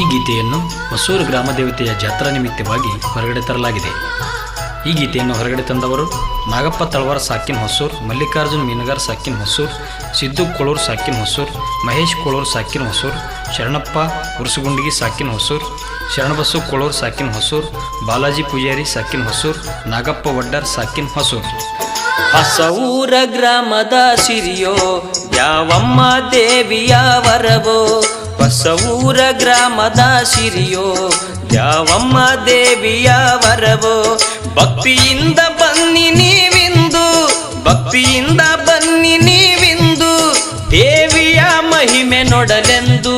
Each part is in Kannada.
ಈ ಗೀತೆಯನ್ನು ಹೊಸೂರು ಗ್ರಾಮ ದೇವತೆಯ ಜಾತ್ರಾ ನಿಮಿತ್ತವಾಗಿ ಹೊರಗಡೆ ತರಲಾಗಿದೆ. ಈ ಗೀತೆಯನ್ನು ಹೊರಗಡೆ ತಂದವರು ನಾಗಪ್ಪ ತಳವಾರ ಸಾಕಿನ್ ಹೊಸೂರು, ಮಲ್ಲಿಕಾರ್ಜುನ್ ಮೀನಗಾರ್ ಸಾಕಿನ್ ಹೊಸೂರ್, ಸಿದ್ದು ಕೊಳೂರ್ ಸಾಕಿನ್ ಹೊಸೂರು, ಮಹೇಶ್ ಕೊಳೂರ್ ಸಾಕಿನ್ ಹೊಸೂರು, ಶರಣಪ್ಪ ಉರುಸುಗುಂಡಿಗಿ ಸಾಕಿನ್ ಹೊಸೂರ್, ಶರಣಬಸು ಕೊಳೂರ್ ಸಾಕಿನ್ ಹೊಸೂರು, ಬಾಲಾಜಿ ಪೂಜಾರಿ ಸಾಕಿನ್ ಹೊಸೂರು, ನಾಗಪ್ಪ ವಡ್ಡರ್ ಸಾಕಿನ್ ಹೊಸೂರ್. ಹಸೂರ ಗ್ರಾಮದ ಸಿರಿಯೋ, ಯಾವಮ್ಮ ದೇವಿಯ ವರವೋ ಹೊಸೂರ ಗ್ರಾಮದ ಸಿರಿಯೋ, ಯಾವಮ್ಮ ದೇವಿಯ ವರವೋ? ಭಕ್ತಿಯಿಂದ ಬನ್ನಿ ನೀವಿಂದು, ಭಕ್ತಿಯಿಂದ ಬನ್ನಿ ನೀವಿಂದು, ದೇವಿಯ ಮಹಿಮೆ ನೋಡಲೆಂದು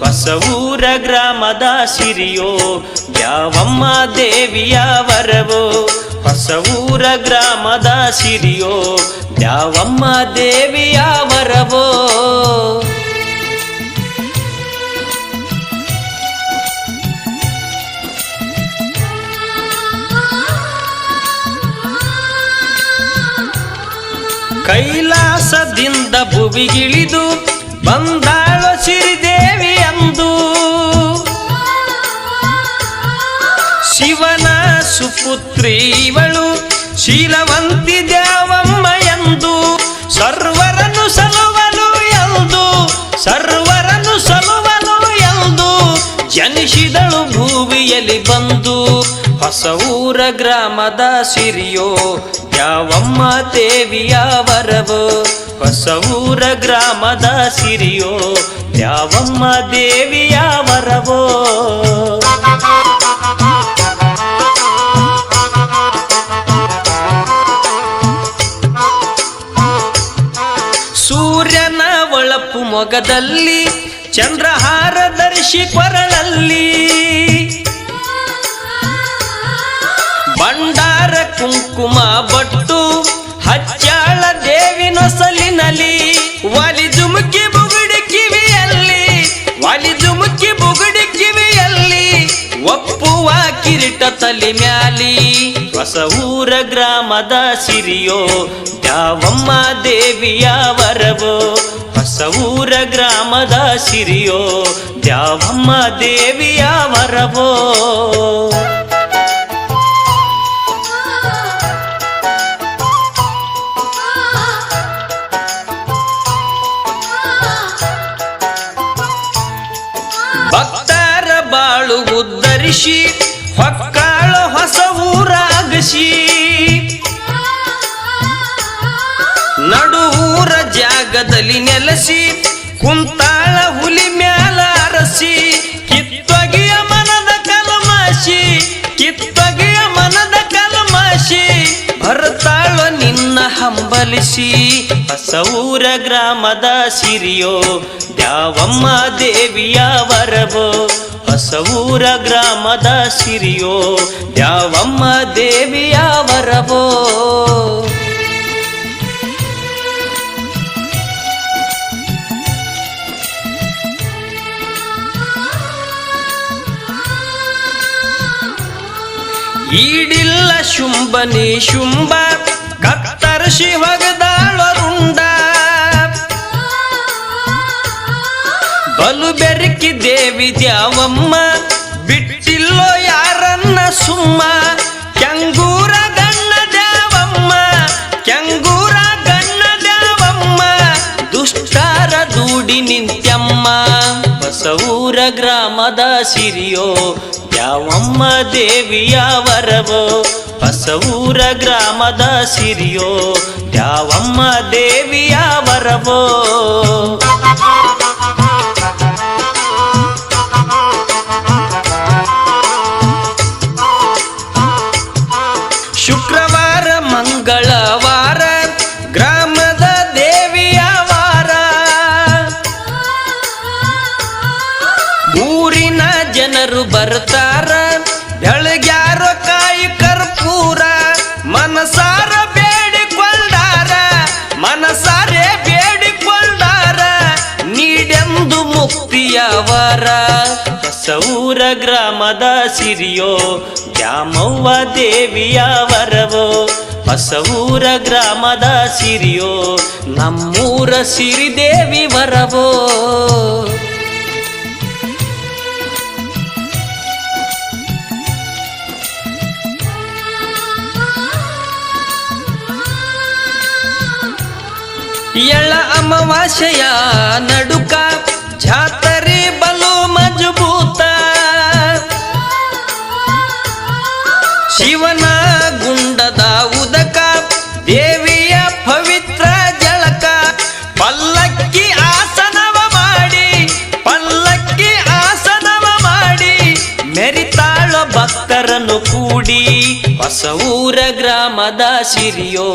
ಬಸವೂರ ಗ್ರಾಮದ ಸಿರಿಯೋ, ಯಾವಮ್ಮ ದೇವಿಯ ವರವೋ? ಬಸವೂರ ಗ್ರಾಮದ ಸಿರಿಯೋ, ಯಾವಮ್ಮ ದೇವಿಯ ವರವೋ? ಕೈಲಾಸದಿಂದ ಭುವಿಗಿಳಿದು ಬಂದಾಳು ಸಿರಿದೇವಿ ಅಂದು. ಶಿವನ ಸುಪುತ್ರಿ ಇವಳು ಶೀಲವಂತಿ ದೇವಮ್ಮ ಎಂದು. ಸರ್ವರನ್ನು ಸಲುವನು ಎಂದು, ಸರ್ವರನ್ನು ಸಲುವನು ಎಂದು ಜನಿಸಿದಳು ಭೂಮಿಯಲ್ಲಿ ಬಂದು ಹೊಸ ಊರ ಗ್ರಾಮದ ಸಿರಿಯೋ, ಯಾವಮ್ಮ ದೇವಿಯ ವರವೋ ಹೊಸ ಊರ ಗ್ರಾಮದ ಸಿರಿಯೋ, ಯಾವಮ್ಮ ದೇವಿಯ ವರವೋ ಸೂರ್ಯನ ಒಳಪು ಮೊಗದಲ್ಲಿ, ಚಂದ್ರಹಾರ ದರ್ಶಿ ಕೊರಳಲ್ಲಿ ಬಂಡಾರ ಕುಂಕುಮ ಬಟ್ಟು ಹಚ್ಚಾಳ ದೇವಿನ ಸಲಿನಲ್ಲಿ ವಾಲಿ ಜುಮುಕಿ ಬುಗುಡಿ ಕಿವಿಯಲ್ಲಿ, ವಾಲಿ ಜುಮುಕಿ ಬುಗುಡಿ ಕಿವಿಯಲ್ಲಿ ಒಪ್ಪುವ ಕಿರೀಟ ತಲೆ ಮ್ಯಾಲಿ. ಹೊಸ ಗ್ರಾಮದ ಸಿರಿಯೋ ಯಾವಮ್ಮ ದೇವಿಯ ವರವೋ. ಹೊಸ ಗ್ರಾಮದ ಸಿರಿಯೋ ಯಾವಮ್ಮ ದೇವಿಯ ವರವೋ. ನಡುವೂರ ಜಾಗದಲ್ಲಿ ನೆಲೆಸಿ, ಕುಂತಾಳ ಹುಲಿ ಮ್ಯಾಲ ಅರಸಿ, ಕಿತ್ತೊಗೆಯ ಮನದ ಕಲಮಾಶಿ, ಕಿತ್ತೊಗೆಯ ಮನದ ಕಲಮಾಶಿ, ಭರತಾಳ ನಿನ್ನ ಹಂಬಲಿಸಿ ಹೊಸಊರ ಗ್ರಾಮದ ಸಿರಿಯೋ, ದ್ಯಾವಮ್ಮ ದೇವಿಯ ವರವೋ ಹೊಸಊರ ಗ್ರಾಮದ ಸಿರಿಯೋ, ದ್ಯಾವಮ್ಮ ದೇವಿಯ ವರವೋ ಈಡಿಲ್ಲ ಶುಂಭನಿ ಶುಂಭ ಕತ್ತರಿಸಿ ಹೊಗದಾಳರುಂಡ ಬಲು ಬೆರಕಿ ದೇವಿ ದ್ಯಾವಮ್ಮ, ಬಿಟ್ಟಿಲ್ಲೋ ಯಾರನ್ನ ಸುಮ್ಮ. ಕೆಂಗೂರ ಗಣ್ಣ ದ್ಯಾವಮ್ಮ, ಕೆಂಗೂರ ಗಣ್ಣ ದ್ಯಾವಮ್ಮ, ದುಷ್ಟಾರ ದೂಡಿ ನಿಂತ್ಯಮ್ಮ. ಬಸವೂರ ಗ್ರಾಮದ ಸಿರಿಯೋ ಯಾವಮ್ಮ ದೇವಿಯ ವರವೋ? ಬಸವೂರ ಗ್ರಾಮದ ಸಿರಿಯೋ? ಯಾವಮ್ಮ ದೇವಿಯ ವರವೋ? ಶುಕ್ರವಾರ ಶ್ಯಾಮದ ಸಿರಿಯೋ ದ್ಯಾಮವ್ವ ದೇವಿಯ ವರವೋ, ಹೊಸವೂರ ಗ್ರಾಮದ ಸಿರಿಯೋ, ನಮ್ಮೂರ ಸಿರಿ ದೇವಿ ವರವೋ. ಎಳ ಅಮಾವಾಸ್ಯೆಯ ನಡುಕ ಭಕ್ತರನ್ನು ಕೂಡಿ ಹೊಸ ಊರ ಗ್ರಾಮದ ಸಿರಿಯೋ,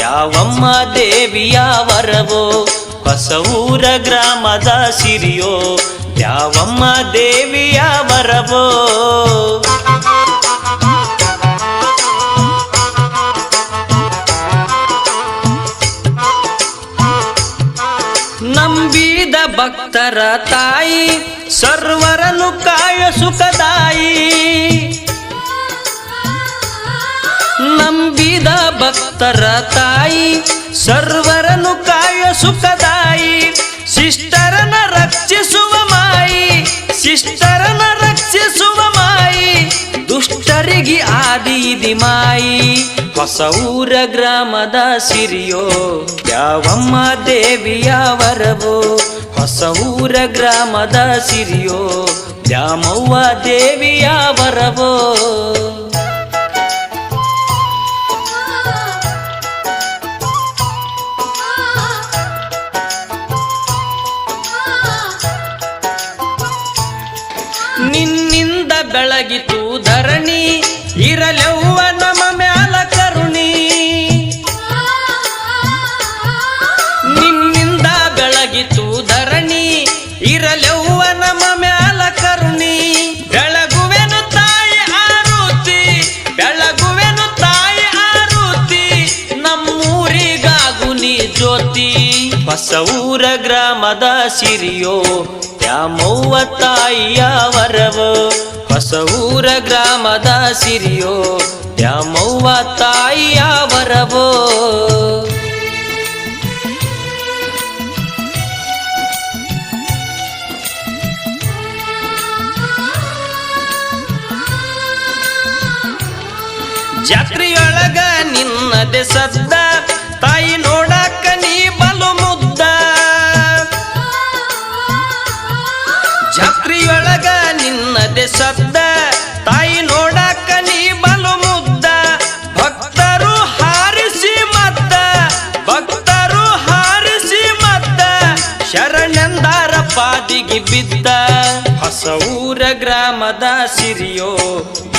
ಯಾವಮ್ಮ ದೇವಿಯ ವರವೋ? ಹೊಸ ಊರ ಗ್ರಾಮದ ಸಿರಿಯೋ, ಯಾವಮ್ಮ ದೇವಿಯ ವರವೋ? ನಂಬಿದ ಭಕ್ತರ ತಾಯಿ ಸರ್ವರನು ಕಾಯ ಸುಖದಾಯಿ ನಂಬಿದ ಭಕ್ತರ ತಾಯಿ ಸರ್ವರನು ಕಾಯ ಸುಖದಾಯಿ ಶಿಷ್ಟರನ ರಕ್ಷಿಸುವ ಮಾಯಿ ಶಿಷ್ಟರನ ರಕ್ಷಿಸುವ ಮಾಯಿ, ದುಷ್ಟರಿಗೆ ಆದಿದಿ ಮಾಯಿ. ಹೊಸ ಊರ ಗ್ರಾಮದ ಸಿರಿಯೋ, ಯಾವಮ್ಮ ದೇವಿಯ ವರವೋ ಹೊಸ ಊರ ಗ್ರಾಮದ ಸಿರಿಯೋ ಯಾವಮ್ಮ ದೇವಿಯ ವರವೋ ಬೆಳಗಿತು ಧರಣಿ, ಇರಲೆವ್ವ ನಮ ಮ್ಯಾಲ ಕರುಣಿ. ನಿನ್ನಿಂದ ಬೆಳಗಿತು ಧರಣಿ, ಇರಲೆವ್ವ ನಮ ಮ್ಯಾಲ ಕರುಣಿ. ಬೆಳಗುವೆನು ತಾಯಿ ಆರುತಿ, ಬೆಳಗುವೆನು ತಾಯಿ ಆರುತಿ, ನಮ್ಮೂರಿಗಾಗು ನೀ ಜ್ಯೋತಿ. ಬಸವೂರ ಗ್ರಾಮದ ಸಿರಿಯೋ ದ್ಯಾಮವ್ವ ತಾಯಿಯ ವರವೋ. ಹೊಸ ಊರ ಗ್ರಾಮದ ಸಿರಿಯೋ ದ್ಯಾಮವ್ವ ತಾಯಿಯ ವರವೋ. ಜಾತ್ರೆಯೊಳಗ ನಿನ್ನದೆ ಸದ್ದ ಪಾದಿಗೆ ಬಿದ್ದ ಹೊಸ ಊರ ಗ್ರಾಮದ ಸಿರಿಯೋ,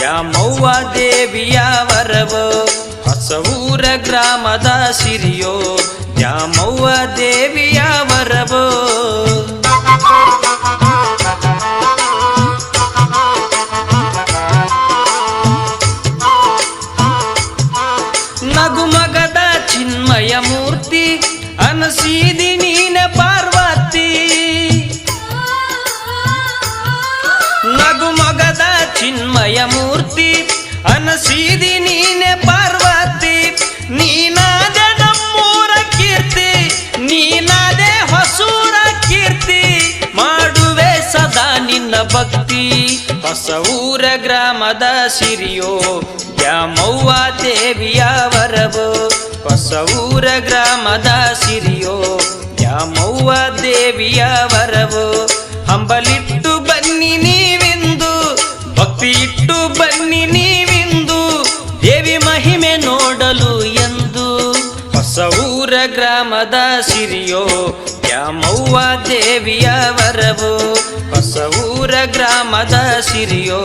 ಯಾಮವ್ವ ದೇವಿಯ ವರವೋ. ಹೊಸ ಊರ ಗ್ರಾಮದ ಸಿರಿಯೋ, ಯಾಮವ್ವ ದೇವಿಯ ವರವೋ. ನಗುಮಗದ ಚಿನ್ಮಯ ಮೂರ್ತಿ ಅನಸೀದಿ ಅನಸೀದಿ ನೀನೆ ಪಾರ್ವತಿ, ನೀನಾದೆ ನಮ್ಮೂರ ಕೀರ್ತಿ, ನೀನಾದೆ ಹೊಸೂರ ಕೀರ್ತಿ, ಮಾಡುವೆ ಸದಾ ನಿನ್ನ ಭಕ್ತಿ. ಹೊಸ ಊರ ಗ್ರಾಮದ ಸಿರಿಯೋ ಯಾಮವ್ವ ದೇವಿಯ ವರವೋ. ಹೊಸ ಊರ ಗ್ರಾಮದ ಸಿರಿಯೋ ಯಾಮವ್ವ ದೇವಿಯ ವರವೋ. ಹಂಬಲಿಟ್ಟು ಗ್ರಾಮದ ಸಿರಿಯೋ ಯಾಮವ್ವ ದೇವಿಯ ವರವೋ ಹೊಸ ಊರ ಗ್ರಾಮದ ಸಿರಿಯೋ.